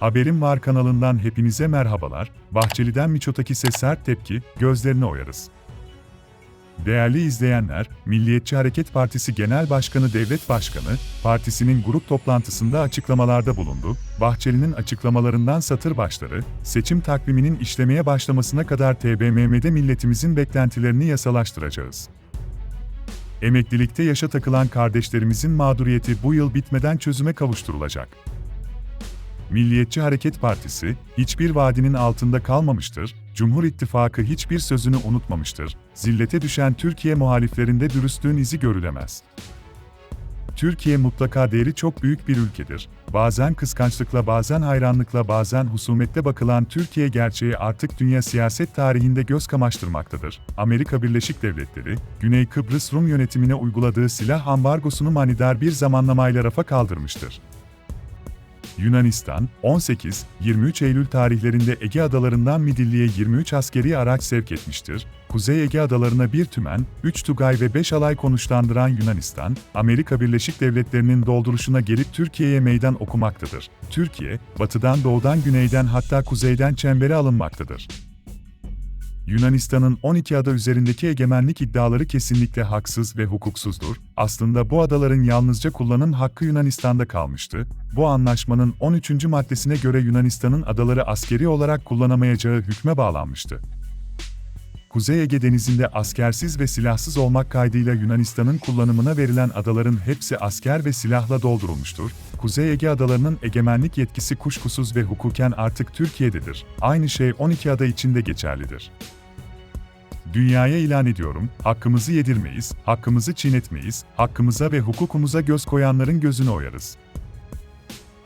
Haberim Var kanalından hepinize merhabalar. Bahçeli'den Miçotakis'e sert tepki, gözlerini oyarız. Değerli izleyenler, Milliyetçi Hareket Partisi Genel Başkanı Devlet Başkanı, partisinin grup toplantısında açıklamalarda bulundu. Bahçeli'nin açıklamalarından satır başları, seçim takviminin işlemeye başlamasına kadar TBMM'de milletimizin beklentilerini yasalaştıracağız. Emeklilikte yaşa takılan kardeşlerimizin mağduriyeti bu yıl bitmeden çözüme kavuşturulacak. Milliyetçi Hareket Partisi, hiçbir vaadinin altında kalmamıştır, Cumhur İttifakı hiçbir sözünü unutmamıştır, zillete düşen Türkiye muhaliflerinde dürüstlüğün izi görülemez. Türkiye mutlaka değeri çok büyük bir ülkedir. Bazen kıskançlıkla, bazen hayranlıkla, bazen husumetle bakılan Türkiye gerçeği artık dünya siyaset tarihinde göz kamaştırmaktadır. Amerika Birleşik Devletleri, Güney Kıbrıs Rum yönetimine uyguladığı silah ambargosunu manidar bir zamanlamayla rafa kaldırmıştır. Yunanistan, 18-23 Eylül tarihlerinde Ege adalarından Midilli'ye 23 askeri araç sevk etmiştir. Kuzey Ege adalarına bir tümen, 3 tugay ve 5 alay konuşlandıran Yunanistan, Amerika Birleşik Devletleri'nin dolduruşuna gelip Türkiye'ye meydan okumaktadır. Türkiye, batıdan doğudan güneyden hatta kuzeyden çembere alınmaktadır. Yunanistan'ın 12 ada üzerindeki egemenlik iddiaları kesinlikle haksız ve hukuksuzdur. Aslında bu adaların yalnızca kullanım hakkı Yunanistan'da kalmıştı. Bu anlaşmanın 13. maddesine göre Yunanistan'ın adaları askeri olarak kullanamayacağı hükme bağlanmıştı. Kuzey Ege Denizi'nde askersiz ve silahsız olmak kaydıyla Yunanistan'ın kullanımına verilen adaların hepsi asker ve silahla doldurulmuştur. Kuzey Ege adalarının egemenlik yetkisi kuşkusuz ve hukuken artık Türkiye'dedir. Aynı şey 12 ada için de geçerlidir. Dünyaya ilan ediyorum, hakkımızı yedirmeyiz, hakkımızı çiğnetmeyiz, hakkımıza ve hukukumuza göz koyanların gözünü oyarız.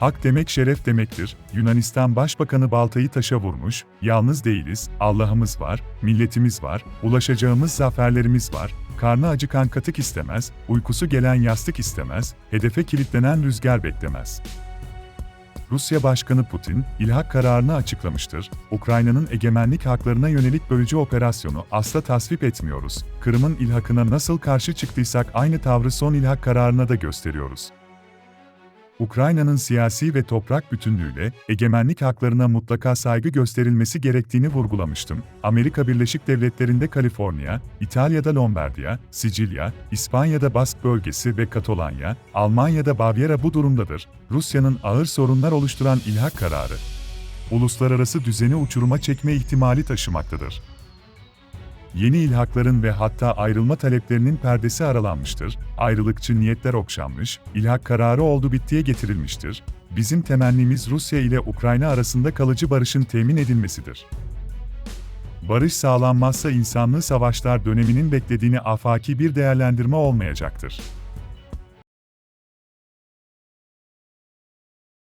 Hak demek şeref demektir. Yunanistan Başbakanı baltayı taşa vurmuş, yalnız değiliz, Allah'ımız var, milletimiz var, ulaşacağımız zaferlerimiz var, karnı acıkan katık istemez, uykusu gelen yastık istemez, hedefe kilitlenen rüzgar beklemez. Rusya Başkanı Putin, ilhak kararını açıklamıştır. Ukrayna'nın egemenlik haklarına yönelik bölücü operasyonu asla tasvip etmiyoruz. Kırım'ın ilhakına nasıl karşı çıktıysak aynı tavrı son ilhak kararına da gösteriyoruz. Ukrayna'nın siyasi ve toprak bütünlüğüyle egemenlik haklarına mutlaka saygı gösterilmesi gerektiğini vurgulamıştım. Amerika Birleşik Devletleri'nde Kaliforniya, İtalya'da Lombardiya, Sicilya, İspanya'da Bask bölgesi ve Katalonya, Almanya'da Bavyera bu durumdadır. Rusya'nın ağır sorunlar oluşturan ilhak kararı, uluslararası düzeni uçuruma çekme ihtimali taşımaktadır yeni ilhakların ve hatta ayrılma taleplerinin perdesi aralanmıştır, ayrılıkçı niyetler okşanmış, ilhak kararı oldu bittiye getirilmiştir. Bizim temennimiz Rusya ile Ukrayna arasında kalıcı barışın temin edilmesidir. Barış sağlanmazsa insanlığı savaşlar döneminin beklediğini afaki bir değerlendirme olmayacaktır.